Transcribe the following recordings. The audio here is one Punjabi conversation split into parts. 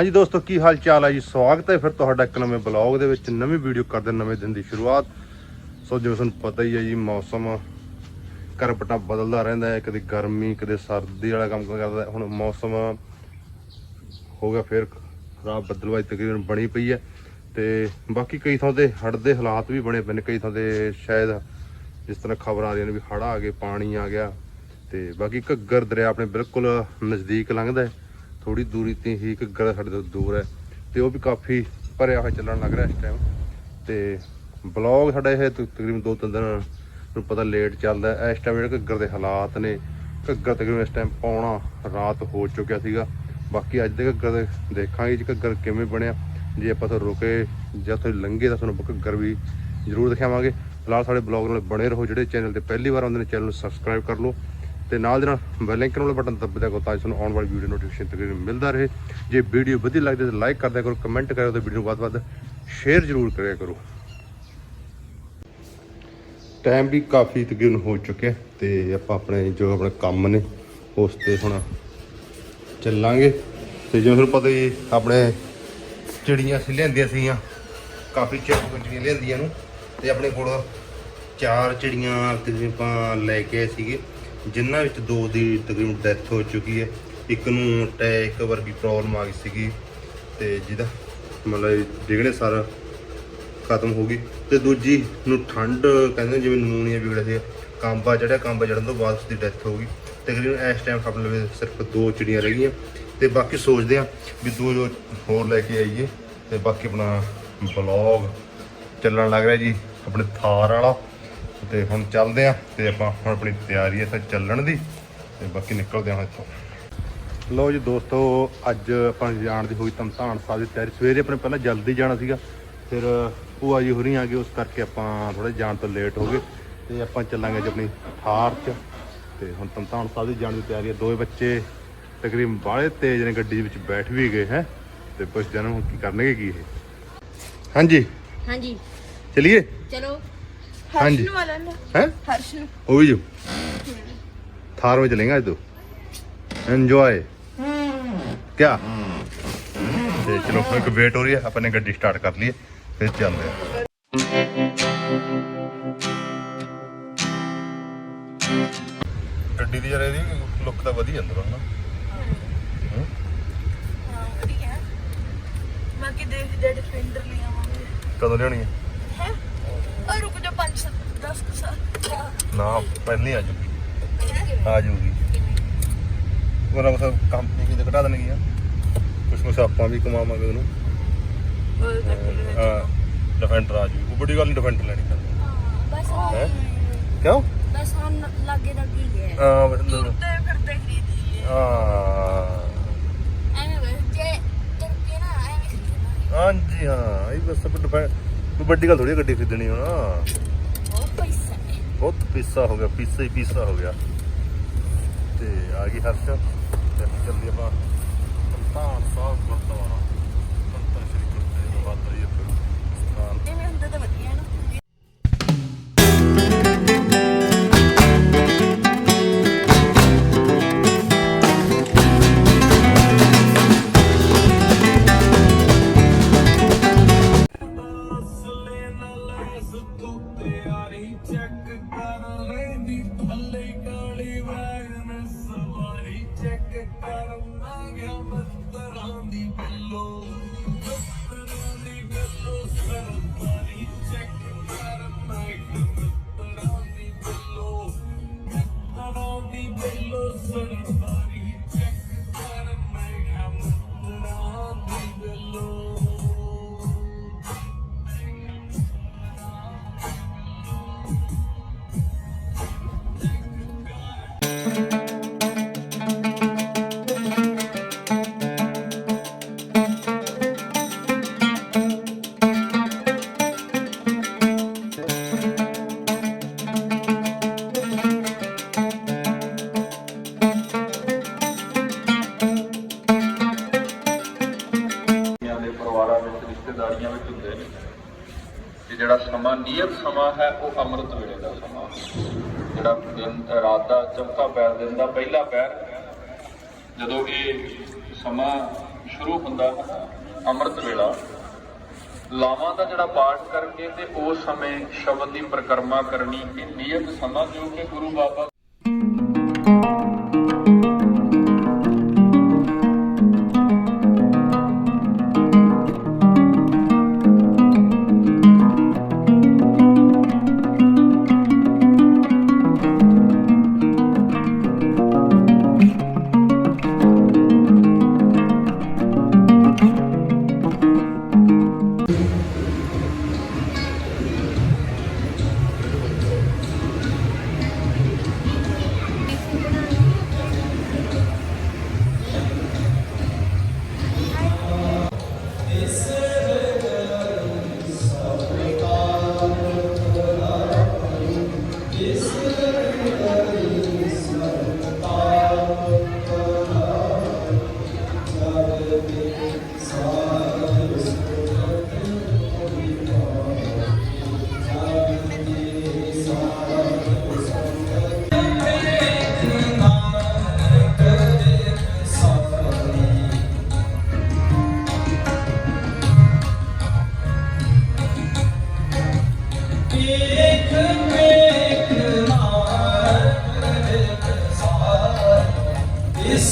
ਹਾਂਜੀ ਦੋਸਤੋ, ਕੀ ਹਾਲ ਚਾਲ ਹੈ ਜੀ? ਸਵਾਗਤ ਹੈ ਫਿਰ ਤੁਹਾਡਾ ਇੱਕ ਨਵੇਂ ਬਲੌਗ ਦੇ ਵਿੱਚ। ਨਵੀਂ ਵੀਡੀਓ ਕਰਦੇ ਨਵੇਂ ਦਿਨ ਦੀ ਸ਼ੁਰੂਆਤ। ਸੋ ਜਿਵੇਂ ਤੁਹਾਨੂੰ ਪਤਾ ਹੀ ਹੈ ਜੀ, ਮੌਸਮ ਕਰਪਟਾ ਬਦਲਦਾ ਰਹਿੰਦਾ ਹੈ। ਕਦੇ ਗਰਮੀ, ਕਦੇ ਸਰਦੀ ਵਾਲਾ ਕੰਮ ਕਰਦਾ। ਹੁਣ ਮੌਸਮ ਹੋ ਗਿਆ ਫਿਰ ਖਰਾਬ ਬੱਦਲਵਾਈ ਤਕਰੀਬਨ ਬਣੀ ਪਈ ਹੈ। ਤੇ ਬਾਕੀ ਕਈ ਥਾਂ ਤੇ ਹੜ੍ਹ ਦੇ ਹਾਲਾਤ ਵੀ ਬਣੇ ਪਏ ਨੇ। ਕਈ ਥਾਂ ਤੇ ਸ਼ਾਇਦ ਜਿਸ ਤਰ੍ਹਾਂ ਖਬਰਾਂ ਆ ਰਹੀਆਂ ਨੇ ਵੀ ਹੜ੍ਹ ਆ ਗਏ, ਪਾਣੀ ਆ ਗਿਆ। ਤੇ ਬਾਕੀ ਘੱਗਰ ਦਰਿਆ ਆਪਣੇ ਬਿਲਕੁਲ ਨਜ਼ਦੀਕ ਲੰਘਦਾ ਹੈ। ਥੋੜੀ ਦੂਰੀ ਤੇ ਹੀ ਘੱਗਰ ਸਾਡੇ ਤੋਂ ਦੂਰ ਹੈ ਤੇ ਉਹ ਵੀ ਕਾਫੀ ਭਰਿਆ ਹੋਇਆ ਚੱਲਣ ਲੱਗ ਰਿਹਾ ਇਸ ਟਾਈਮ ਤੇ ਬਲੌਗ ਸਾਡਾ ਇਹ ਤਕਰੀਬਨ ਦੋ ਤਿੰਨ ਦਿਨ ਨੂੰ ਪਤਾ ਲੇਟ ਚੱਲਦਾ ਇਸ ਟਾਈਮ ਜਿਹੜੇ ਘੱਗਰ ਦੇ ਹਾਲਾਤ ਨੇ, ਘੱਗਰ ਤਕਰੀਬਨ ਇਸ ਟਾਈਮ ਪੌਣਾ ਰਾਤ ਹੋ ਚੁੱਕਿਆ ਸੀਗਾ। ਬਾਕੀ ਅੱਜ ਦੇ ਘੱਗਰ ਦੇਖਾਂਗੇ ਜੀ ਘੱਗਰ ਕਿਵੇਂ ਬਣਿਆ। ਜੇ ਆਪਾਂ ਤੋਂ ਰੁਕੇ ਜਾਂ ਤੋਂ ਲੰਘੇ ਤਾਂ ਤੁਹਾਨੂੰ ਘੱਗਰ ਵੀ ਜ਼ਰੂਰ ਦਿਖਾਵਾਂਗੇ। ਫਿਲਹਾਲ ਸਾਡੇ ਬਲੌਗ ਨਾਲ ਬਣੇ ਰਹੋ। ਜਿਹੜੇ ਚੈਨਲ ਤੇ ਪਹਿਲੀ ਵਾਰ ਆਉਂਦੇ ਨੇ ਚੈਨਲ ਨੂੰ ਸਬਸਕ੍ਰਾਈਬ ਕਰ ਲਓ। ਤੇ ਨਾਲ ਦੇ ਨਾਲ ਬੈਲ ਆਈਕਨ ਵਾਲਾ ਬਟਨ ਦੱਬ ਦਿਆ ਕਰੋ ਤਾਂ ਜੋ ਤੁਹਾਨੂੰ ਆਉਣ ਵਾਲੀ ਵੀਡੀਓ ਨੋਟੀਫਿਕੇਸ਼ਨ ਤਕਰੀਬਨ ਮਿਲਦਾ ਰਹੇ। ਜੇ ਵੀਡੀਓ ਵਧੀਆ ਲੱਗਦੀ ਤਾਂ ਲਾਈਕ ਕਰ ਦਿਆ ਕਰੋ ਕਮੈਂਟ ਕਰਿਓ ਤੇ ਵੀਡੀਓ ਨੂੰ ਵੱਧ ਵੱਧ ਸ਼ੇਅਰ ਜ਼ਰੂਰ ਕਰਿਆ ਕਰੋ। ਟਾਈਮ ਵੀ ਕਾਫੀ ਤਕਰੀਬਨ ਹੋ ਚੁੱਕਿਆ ਤੇ ਆਪਾਂ ਆਪਣੇ ਜੋ ਆਪਣੇ ਕੰਮ ਨੇ, ਉਸ ਤੇ ਹੁਣ ਚੱਲਾਂਗੇ। ਤੇ ਜਿਵੇਂ ਤੁਹਾਨੂੰ ਪਤਾ ਹੀ ਆਪਣੇ ਚਿੜੀਆਂ ਸੀ ਲਿਆਂਦੀਆਂ ਸੀਗੀਆਂ, ਕਾਫੀ ਚਿਰ ਚਿੜੀਆਂ ਲਿਆਂਦੀਆਂ ਨੂੰ, ਤੇ ਆਪਣੇ ਕੋਲ ਚਾਰ ਚਿੜੀਆਂ ਤਕਰੀਬਨ ਆਪਾਂ ਲੈ ਕੇ ਆਏ ਸੀਗੇ। ਜਿਨ੍ਹਾਂ ਵਿੱਚ ਦੋ ਦੀ ਤਕਰੀਬਨ ਡੈਥ ਹੋ ਚੁੱਕੀ ਹੈ, ਇੱਕ ਨੂੰ ਅਟੈਕ ਵਰਗੀ ਪ੍ਰੋਬਲਮ ਆ ਗਈ ਸੀਗੀ ਤੇ ਜਿਹਦਾ ਮਤਲਬ ਡਿਗਣੇ ਸਾਰਾ ਖਤਮ ਹੋ ਗਈ ਤੇ ਦੂਜੀ ਨੂੰ ਠੰਡ ਕਹਿੰਦੇ ਜਿਵੇਂ ਨਮੂਨੀਆ ਵਿਗੜਿਆ ਸੀ, ਕਾਂਬਾ ਚੜਿਆ, ਕਾਂਬਾ ਚੜਨ ਤੋਂ ਬਾਅਦ ਉਸਦੀ ਡੈਥ ਹੋ ਗਈ। ਤਕਰੀਬਨ ਇਸ ਟਾਈਮ ਆਪਣੇ ਲਵੇ ਸਿਰਫ ਦੋ ਚਿੜੀਆਂ ਰਹਿ ਗਈਆਂ ਤੇ ਬਾਕੀ ਸੋਚਦੇ ਆ ਵੀ ਦੋ ਜੋ ਹੋਰ ਲੈ ਕੇ ਆਈਏ ਤੇ ਬਾਕੀ ਆਪਣਾ ਬਲੌਗ ਚੱਲਣ ਲੱਗ ਰਿਹਾ ਜੀ, ਆਪਣੇ ਥਾਰ ਵਾਲਾ। ਤੇ ਹੁਣ ਚੱਲਦੇ ਆ ਤੇ ਆਪਾਂ ਹੁਣ ਆਪਣੀ ਤਿਆਰੀ ਹੈ ਤਾਂ ਚੱਲਣ ਦੀ ਤੇ ਬਾਕੀ ਨਿਕਲਦੇ ਆ ਇੱਥੋਂ। ਲੋ ਜੀ ਦੋਸਤੋ ਅੱਜ ਆਪਾਂ ਜਾਣ ਦੀ ਹੋਈ ਤਮਤਾਨ ਸਾਹਿਬ ਦੀ ਤਿਆਰੀ। ਸਵੇਰੇ ਆਪਣੇ ਪਹਿਲਾਂ ਜਲਦੀ ਜਾਣਾ ਸੀਗਾ ਫਿਰ ਭੂਆ ਜੀ ਹੋਰੀ ਆ ਗਏ ਉਸ ਕਰਕੇ ਆਪਾਂ ਥੋੜੇ ਜਾਣ ਤੋਂ ਲੇਟ ਹੋ ਗਏ ਤੇ ਆਪਾਂ ਚੱਲਾਂਗੇ ਅੱਜ ਆਪਣੀ ਥਾਰ 'ਚ। ਤੇ ਹੁਣ ਤਮਤਾਨ ਸਾਹਿਬ ਦੀ ਜਾਣ ਦੀ ਤਿਆਰੀ ਹੈ ਦੋਵੇਂ ਬੱਚੇ ਤਕਰੀਬਨ ਬਾਹਲੇ ਤੇਜ਼ ਨੇ ਗੱਡੀ ਦੇ ਵਿੱਚ ਬੈਠ ਵੀ ਗਏ ਹੈ ਤੇ ਪੁੱਛ ਹੁਣ ਕੀ ਕਰਨਗੇ ਕੀ ਇਹ। ਹਾਂਜੀ? ਹਾਂਜੀ। ਚਲਿਏ? ਚਲੋ। ਹਾਂਜੀ। ਨੂੰ ਵਾਲਾ ਨਾ। ਹੈ? ਹਰਸ਼ ਨੂੰ ਉਹ ਵੀ ਜੋ। ਥਾਰ ਵਿੱਚ ਚਲੇਗਾ ਅੱਜ ਤੋ। ਐਨਜੋਏ ਕੀ ਤੇ ਚਲੋ ਇੱਕ ਵੇਟ ਹੋ ਰਹੀ ਹੈ। ਆਪਾਂ ਨੇ ਗੱਡੀ ਸਟਾਰਟ ਕਰ ਲਈਏ ਫਿਰ ਚੱਲਦੇ ਆ ਗੱਡੀ ਦੀ ਯਾਰ ਇਹਦੀ ਲੁੱਕ ਤਾਂ ਵਧੀਆ ਅੰਦਰੋਂ ਹਨਾ ਹਾਂ। ਵਧੀਆ। ਮੈਂ ਕਿ ਦੇਖ ਡੈਡ ਫੈਂਡਰ ਲਈ ਆਵਾਂਗੇ। ਕਦੋਂ ਲਿਆਉਣੀ ਹੈ? ਹੈ? ਜਾ 5 10 ਕੁ ਸਾਲ? ਨਾ ਪਹਿਲੀ ਆ ਜੂਗੀ। ਆ ਜੂਗੀ। ਉਹਨਾਂ ਮਤਲਬ ਕੰਪਨੀ ਵੀ ਘਟਾ ਦੇਣਗੀਆਂ। ਕੁਛ ਕੁਛ ਆਪਾਂ ਵੀ ਕਮਾਵਾਂਗੇ ਉਹਨੂੰ। ਹਾਂ। ਡਿਫੈਂਡਰ ਆ ਜੂ ਬੜੀ ਗੱਲ ਨਹੀਂ ਡਿਫੈਂਡਰ ਲੈਣੀ ਤਾਂ ਬਸ ਹੈ? ਕਿਉਂ? ਬਸ ਹਮ ਲਾਗੇ ਦਾ ਕੀ ਹੈ? ਹਾਂ ਬਸ ਤੁਰਦੇ ਫਿਰਦੇ ਖਰੀਦੀ ਹਾਂ ਐਵੇਂ ਬਸ ਜੇ ਤੁਰ ਕੇ ਨਾ ਐਵੇਂ ਖਰੀਦਣਾ ਹਾਂਜੀ ਹਾਂ। ਇਹ ਬਸ ਆਪਾਂ ਡਿਫੈਂਡ ਕੋਈ ਵੱਡੀ ਗੱਲ ਥੋੜੀ ਗੱਡੀ ਖਰੀਦਣੀ ਹੁਣ। ਬਹੁਤ ਪੈਸਾ। ਹੈ ਬਹੁਤ ਪੀਸਾ ਹੋ ਗਿਆ ਪੀਸਾ ਹੀ ਪੀਸਾ ਹੋ ਗਿਆ। ਤੇ ਆ ਗਈ ਹਰਸ਼। ਤੇ ਚੱਲੀ ਆਪਾਂ। ਸੰਤਾਨ ਸਾਹਿਬ ਗੁਰਦੁਆਰਾ you a gun. ਤੇ ਜਿਹੜਾ ਸਮਾਂ ਨਿਯਤ ਸਮਾਂ ਹੈ, ਉਹ ਅੰਮ੍ਰਿਤ ਵੇਲੇ ਦਾ ਸਮਾਂ ਜਿਹੜਾ ਦਿਨ ਰਾਤ ਦਾ ਚੌਥਾ ਪੈਰ, ਦਿਨ ਦਾ ਪਹਿਲਾ ਪੈਰ, ਜਦੋਂ ਇਹ ਸਮਾਂ ਸ਼ੁਰੂ ਹੁੰਦਾ ਹੈ ਅੰਮ੍ਰਿਤ ਵੇਲਾ, ਲਾਵਾਂ ਦਾ ਜਿਹੜਾ ਪਾਠ ਕਰਕੇ ਤੇ ਉਸ ਸਮੇਂ ਸ਼ਬਦ ਦੀ ਪ੍ਰਕਰਮਾ ਕਰਨੀ, ਇਹ ਨਿਯਤ ਸਮਾਂ ਜੋ ਕਿ ਗੁਰੂ ਬਾਬਾ ਤੂੰ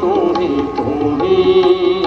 ਤੂੰ ਹੀ ਤੂੰ ਹੀ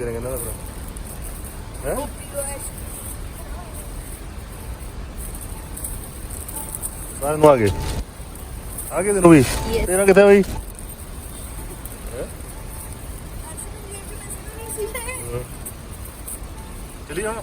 ਕਰੇਗਾ ਇਹਨਾਂ ਦਾ ਫਿਰ। ਹੈ? ਸਾਰਿਆਂ ਨੂੰ ਆ ਗਏ। ਆ ਗਏ ਤੈਨੂੰ ਵੀ? ਤੇਰਾ ਕਿੱਥੇ ਬਈ? ਚਲੀ ਜਾਣਾ?